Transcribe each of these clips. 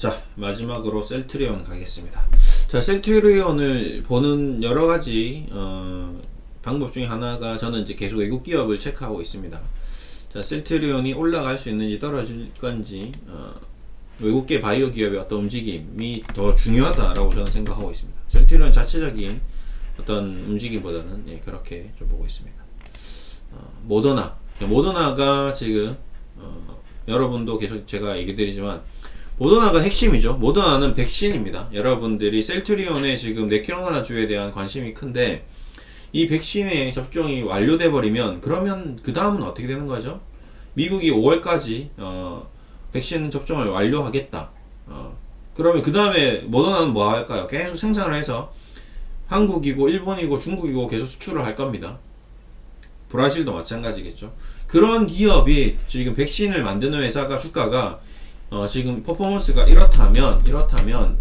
자 마지막으로 셀트리온 가겠습니다. 자 셀트리온을 보는 여러 가지 어, 방법 중에 하나가 저는 이제 계속 외국 기업을 체크하고 있습니다. 자 셀트리온이 올라갈 수 있는지 떨어질 건지 어, 외국계 바이오 기업의 어떤 움직임이 더 중요하다라고 저는 생각하고 있습니다. 셀트리온 자체적인 어떤 움직임보다는 예, 그렇게 좀 보고 있습니다. 어, 모더나 모더나가 지금 어, 여러분도 계속 제가 얘기 드리지만 모더나가 핵심이죠. 모더나는 백신입니다. 여러분들이 셀트리온의 지금 네키로나 주에 대한 관심이 큰데 이 백신의 접종이 완료돼 버리면 그러면 그 다음은 어떻게 되는 거죠? 미국이 5월까지 어, 백신 접종을 완료하겠다. 어, 그러면 그 다음에 모더나는 뭐 할까요? 계속 생산을 해서 한국이고 일본이고 중국이고 계속 수출을 할 겁니다. 브라질도 마찬가지겠죠. 그런 기업이 지금 백신을 만드는 회사가 주가가 어, 지금 퍼포먼스가 이렇다면 이렇다면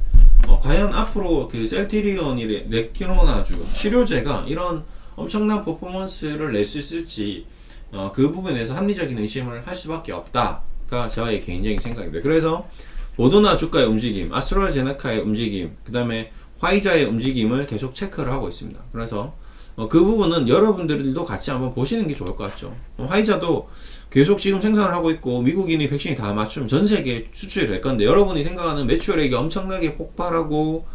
어, 과연 앞으로 그 셀티리온이 레키노나주 치료제가 이런 엄청난 퍼포먼스를 낼 수 있을지 어, 그 부분에서 합리적인 의심을 할 수밖에 없다가 저의 개인적인 생각입니다. 그래서 모더나 주가의 움직임, 아스트라제네카의 움직임, 그 다음에 화이자의 움직임을 계속 체크를 하고 있습니다. 그래서 어, 그 부분은 여러분들도 같이 한번 보시는 게 좋을 것 같죠. 어, 화이자도 계속 지금 생산을 하고 있고 미국인이 백신이 다 맞추면 전 세계에 수출이 될 건데 여러분이 생각하는 매출액이 엄청나게 폭발하고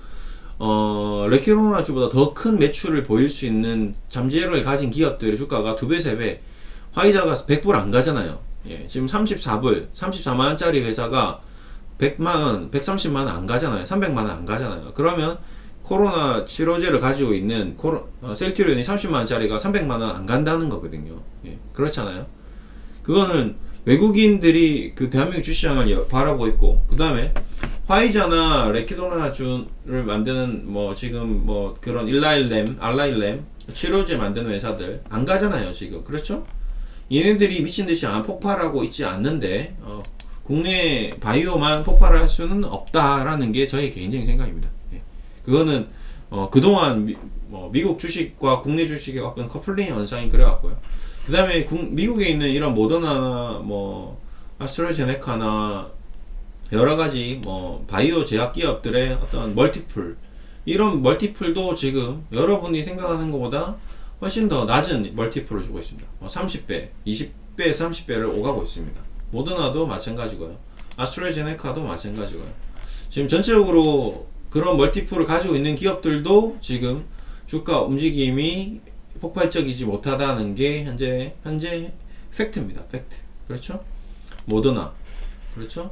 어, 레키로나주보다 더 큰 매출을 보일 수 있는 잠재력을 가진 기업들의 주가가 두 배, 세 배. 화이자가 100불 안 가잖아요. 예, 지금 34불, 34만원짜리 회사가 100만원, 130만원 안 가잖아요. 300만원 안 가잖아요. 그러면 코로나 치료제를 가지고 있는 코로, 어, 셀트리온이 30만 원짜리가 300만 원 안 간다는 거거든요. 예, 그렇잖아요. 그거는 외국인들이 그 대한민국 주시장을 바라보고 있고, 그 다음에 화이자나 레키도나주를 만드는 뭐 지금 뭐 그런 일라일렘, 알라일렘 치료제 만드는 회사들 안 가잖아요 지금 그렇죠? 얘네들이 미친 듯이 안 폭발하고 있지 않는데 어, 국내 바이오만 폭발할 수는 없다라는 게 저의 개인적인 생각입니다. 예. 그거는 어, 그동안 미, 뭐 미국 주식과 국내 주식의 어떤 커플링 현상이 그래왔고요. 그 다음에 미국에 있는 이런 모더나나 뭐 아스트라제네카나 여러 가지 뭐 바이오 제약 기업들의 어떤 멀티플 이런 멀티플도 지금 여러분이 생각하는 것보다 훨씬 더 낮은 멀티플을 주고 있습니다. 뭐 30배, 20배, 30배를 오가고 있습니다. 모더나도 마찬가지고요. 아스트라제네카도 마찬가지고요. 지금 전체적으로 그런 멀티플을 가지고 있는 기업들도 지금 주가 움직임이 폭발적이지 못하다는 게 현재 현재 팩트입니다. 팩트. 그렇죠? 모더나. 그렇죠?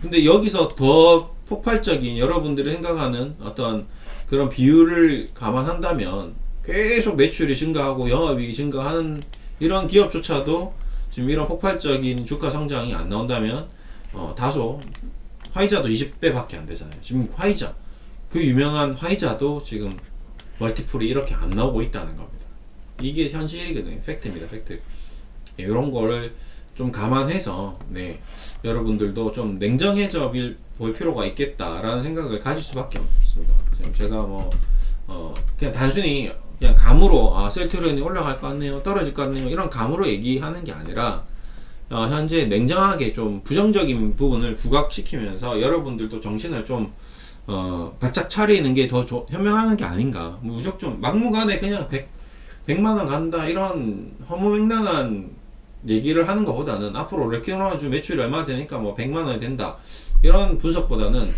근데 여기서 더 폭발적인 여러분들이 생각하는 어떤 그런 비율을 감안한다면 계속 매출이 증가하고 영업이익이 증가하는 이런 기업조차도 지금 이런 폭발적인 주가 성장이 안 나온다면 어, 다소 화이자도 20배밖에 안 되잖아요. 지금 화이자 그 유명한 화이자도 지금 멀티플이 이렇게 안 나오고 있다는 겁니다. 이게 현실이거든요. 팩트입니다. 팩트. 예, 이런 거를 좀 감안해서 네 여러분들도 좀 냉정해져 볼 필요가 있겠다라는 생각을 가질 수밖에 없습니다. 제가 뭐 어, 그냥 단순히 그냥 감으로 아 셀트리온이 올라갈 것 같네요, 떨어질 것 같네요 이런 감으로 얘기하는 게 아니라 어, 현재 냉정하게 좀 부정적인 부분을 부각시키면서 여러분들도 정신을 좀 어, 바짝 차리는 게 더 현명한 게 아닌가. 뭐 무조건 막무가내 그냥 100, 100만 원 간다 이런 허무맹랑한 얘기를 하는 것보다는 앞으로 레키노나주 매출이 얼마 되니까 뭐 100만 원이 된다 이런 분석보다는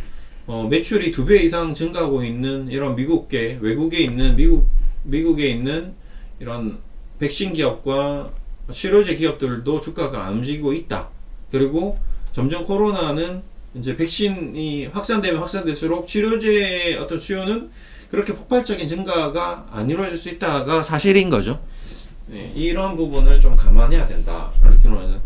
어, 매출이 두 배 이상 증가하고 있는 이런 미국계 외국에 있는 미국 미국에 있는 이런 백신 기업과 치료제 기업들도 주가가 안 움직이고 있다. 그리고 점점 코로나는 이제 백신이 확산되면 확산될수록 치료제의 어떤 수요는 그렇게 폭발적인 증가가 안 이루어질 수 있다가 사실인 거죠. 네, 이런 부분을 좀 감안해야 된다.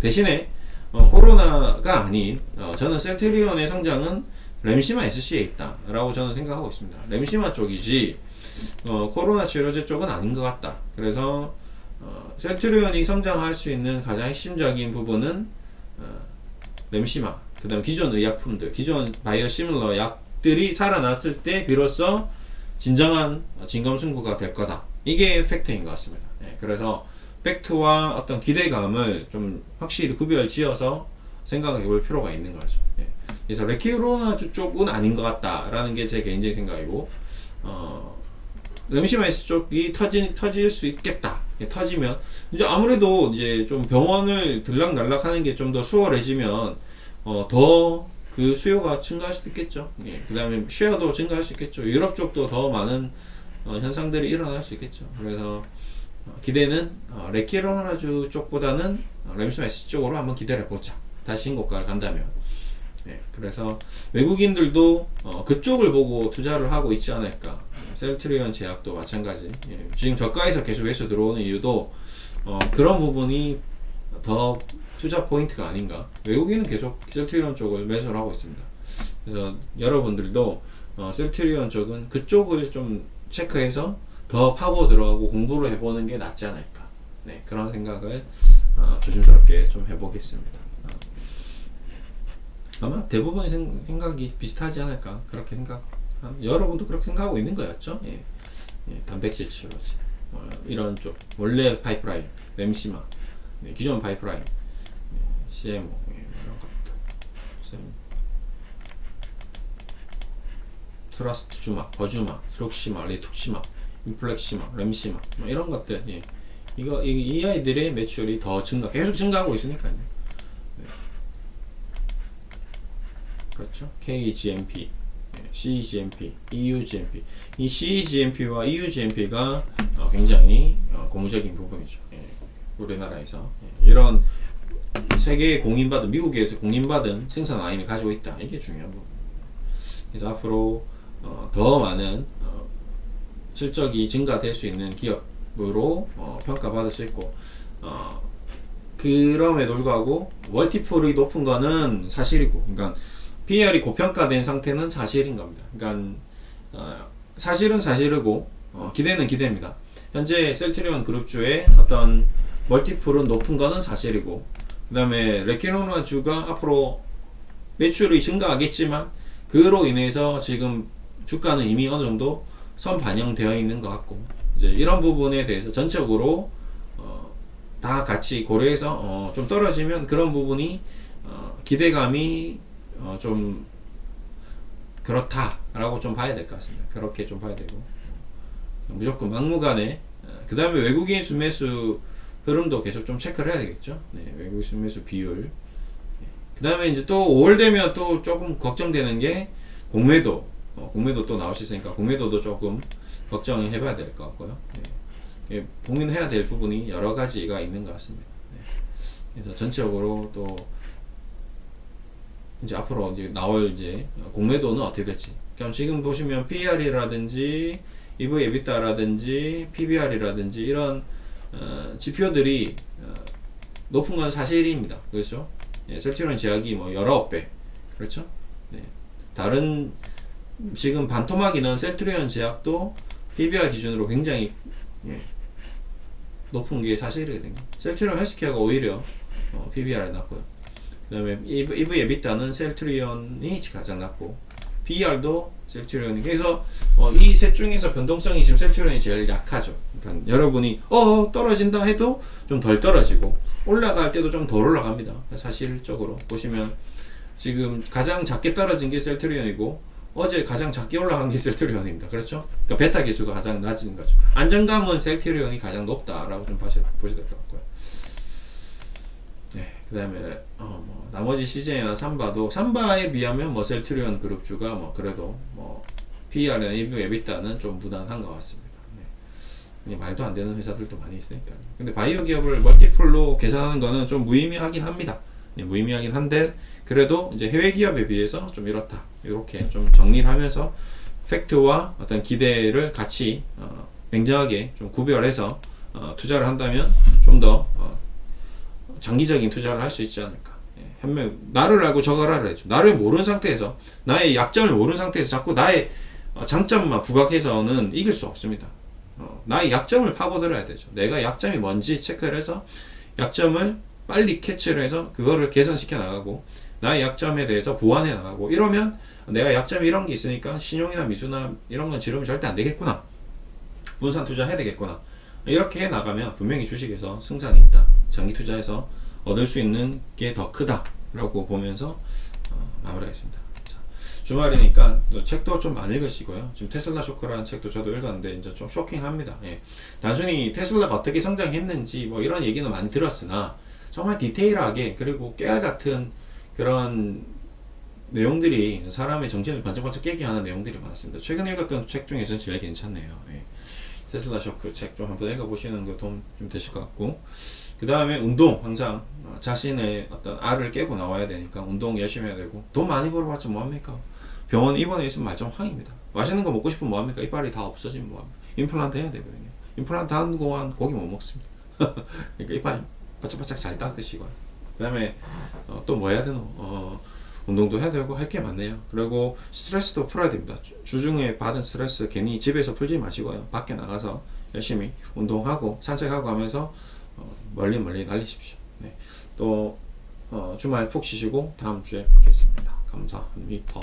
대신에 어, 코로나가 아닌 어, 저는 셀트리온의 성장은 렘시마 SC에 있다라고 저는 생각하고 있습니다. 렘시마 쪽이지 어, 코로나 치료제 쪽은 아닌 것 같다. 그래서 어, 셀트리온이 성장할 수 있는 가장 핵심적인 부분은 어, 렘시마, 그 다음 기존 의약품들, 기존 바이오시밀러 약들이 살아났을 때 비로소 진정한 진검승부가 될 거다. 이게 팩트인 것 같습니다. 네, 그래서 팩트와 어떤 기대감을 좀 확실히 구별 지어서 생각해 볼 필요가 있는 거죠. 네. 그래서 레키로나주 쪽은 아닌 것 같다라는 게 제 개인적인 생각이고 어, 램시마이스 쪽이 터지, 터질 수 있겠다. 예, 터지면 이제 아무래도 이제 좀 병원을 들락날락 하는 게 좀 더 수월해지면 어, 더 그 수요가 증가할 수도 있겠죠. 예, 그 다음에 쉐어도 증가할 수 있겠죠. 유럽 쪽도 더 많은 어, 현상들이 일어날 수 있겠죠. 그래서 어, 기대는 어, 레키로나주 쪽보다는 어, 램스마이스 쪽으로 한번 기대를 해보자. 다시 신고가를 간다면. 예, 그래서 외국인들도 어, 그쪽을 보고 투자를 하고 있지 않을까. 셀트리온 제약도 마찬가지. 예, 지금 저가에서 계속 매수 들어오는 이유도 어, 그런 부분이 더 투자 포인트가 아닌가. 외국인은 계속 셀트리온 쪽을 매수를 하고 있습니다. 그래서 여러분들도 어, 셀트리온 쪽은 그쪽을 좀 체크해서 더 파고 들어가고 공부를 해보는 게 낫지 않을까. 네, 그런 생각을 어, 조심스럽게 좀 해보겠습니다. 어. 아마 대부분의 생, 생각이 비슷하지 않을까 그렇게 생각. 아, 여러분도 그렇게 생각하고 있는 거였죠. 예, 예 단백질 치료제 어, 이런 쪽 원래 파이프라인 램시마 네, 기존 파이프라인 네, CMO 예, 이런 것들 CMO. 트러스트 주막, 버주막, 트록시마, 레툭시마, 인플렉시마, 램시마 뭐 이런 것들 예. 이거 이, 이 아이들의 매출이 더 증가 계속 증가하고 있으니까요. 네. 그렇죠. KGMP, 예, CGMP, EUGMP. 이 CGMP와 EUGMP가 어, 굉장히 어, 고무적인 부분이죠. 예. 우리나라에서 예. 이런 세계에 공인받은 미국에서 공인받은 생산 라인을 가지고 있다. 이게 중요한 부분. 그래서 앞으로 어, 더 많은 어, 실적이 증가될 수 있는 기업으로 어, 평가받을 수 있고 어, 그럼에도 불구하고 멀티플이 높은 거는 사실이고 그러니까 PER이 고평가된 상태는 사실인 겁니다. 그러니까 어, 사실은 사실이고 어, 기대는 기대입니다. 현재 셀트리온 그룹주의 어떤 멀티플은 높은 거는 사실이고 그 다음에 레키노나 주가 앞으로 매출이 증가하겠지만 그로 인해서 지금 주가는 이미 어느 정도 선 반영되어 있는 것 같고 이제 이런 부분에 대해서 전적으로 어, 다 같이 고려해서 어, 좀 떨어지면 그런 부분이 어, 기대감이 어, 좀 그렇다라고 좀 봐야 될 것 같습니다. 그렇게 좀 봐야 되고 무조건 막무가내 그 다음에 외국인 순매수 흐름도 계속 좀 체크를 해야 되겠죠. 네, 외국인 순매수 비율 그 다음에 이제 또 5월 되면 또 조금 걱정되는 게 공매도 어, 공매도 또 나올 수 있으니까 공매도도 조금 걱정을 해봐야 될 것 같고요. 네. 예, 고민해야 될 부분이 여러 가지가 있는 것 같습니다. 네. 그래서 전체적으로 또 이제 앞으로 이제 나올 이제 공매도는 어떻게 될지. 그럼 지금 보시면 PER이라든지 EV EBITDA라든지 PBR이라든지 이런 어, 지표들이 어, 높은 건 사실입니다. 그렇죠? 예, 셀트리온 제약이 뭐 19배. 그렇죠? 네. 다른 지금 반토막이는 셀트리온 제약도 PBR 기준으로 굉장히 예, 높은 게 사실이거든요. 셀트리온 헬스케어가 오히려 어, PBR이 낮고요. 그 다음에 EV 에비타는 셀트리온이 가장 낮고 PER도 셀트리온이 그래서 어, 이셋 중에서 변동성이 지금 셀트리온이 제일 약하죠. 그러니까 여러분이 어 떨어진다 해도 좀 덜 떨어지고 올라갈 때도 좀 덜 올라갑니다. 사실적으로 보시면 지금 가장 작게 떨어진 게 셀트리온이고 어제 가장 작게 올라간 게 셀트리온입니다. 그렇죠? 그러니까 베타 개수가 가장 낮은 거죠. 안정감은 셀트리온이 가장 높다라고 좀 보셔야 될 것 같고요. 네, 그 다음에 어, 뭐 나머지 CJ나 삼바도 삼바에 비하면 뭐 셀트리온 그룹주가 뭐 그래도 뭐 PER이나 EV 에비타는 좀 무난한 것 같습니다. 네. 말도 안 되는 회사들도 많이 있으니까. 근데 바이오 기업을 멀티플로 계산하는 거는 좀 무의미하긴 합니다. 네, 무의미하긴 한데 그래도 이제 해외 기업에 비해서 좀 이렇다. 이렇게 좀 정리를 하면서 팩트와 어떤 기대를 같이 어, 냉정하게 좀 구별해서 어, 투자를 한다면 좀더 어, 장기적인 투자를 할 수 있지 않을까. 예, 현명 나를 알고 저걸 알아야죠. 나를 모르는 상태에서 나의 약점을 모르는 상태에서 자꾸 나의 어, 장점만 부각해서는 이길 수 없습니다. 어, 나의 약점을 파고들어야 되죠. 내가 약점이 뭔지 체크를 해서 약점을 빨리 캐치를 해서 그거를 개선시켜 나가고 나의 약점에 대해서 보완해 나가고 이러면 내가 약점이 이런 게 있으니까 신용이나 미수나 이런 건 지르면 절대 안 되겠구나. 분산 투자 해야 되겠구나. 이렇게 해 나가면 분명히 주식에서 승산이 있다. 장기 투자해서 얻을 수 있는 게 더 크다라고 보면서 어, 마무리하겠습니다. 자, 주말이니까 또 책도 좀 많이 읽으시고요. 지금 테슬라 쇼크라는 책도 저도 읽었는데 이제 좀 쇼킹합니다. 예. 단순히 테슬라가 어떻게 성장했는지 뭐 이런 얘기는 많이 들었으나 정말 디테일하게 그리고 깨알 같은 그런 내용들이 사람의 정신을 번쩍번쩍 깨게 하는 내용들이 많았습니다. 최근 읽었던 책 중에서는 제일 괜찮네요. 예. 테슬라 쇼크 책 좀 한번 읽어보시는 거 도움 좀 되실 것 같고. 그 다음에 운동 항상 어, 자신의 어떤 알을 깨고 나와야 되니까 운동 열심히 해야 되고. 돈 많이 벌어봤자 뭐합니까? 병원 입원해 있으면 말짱황입니다. 맛있는 거 먹고 싶으면 뭐합니까? 이빨이 다 없어지면 뭐합니까? 임플란트 해야 되거든요. 임플란트 하는 동안 고기 못 먹습니다. 그러니까 이빨 바짝바짝 잘 닦으시고요. 그 다음에 어, 또뭐 해야 되노? 어, 운동도 해야 되고 할 게 많네요 그리고 스트레스도 풀어야 됩니다 주- 주중에 받은 스트레스 괜히 집에서 풀지 마시고요 밖에 나가서 열심히 운동하고 산책하고 하면서 어, 멀리 멀리 날리십시오. 네. 또 어, 주말 푹 쉬시고 다음 주에 뵙겠습니다. 감사합니다.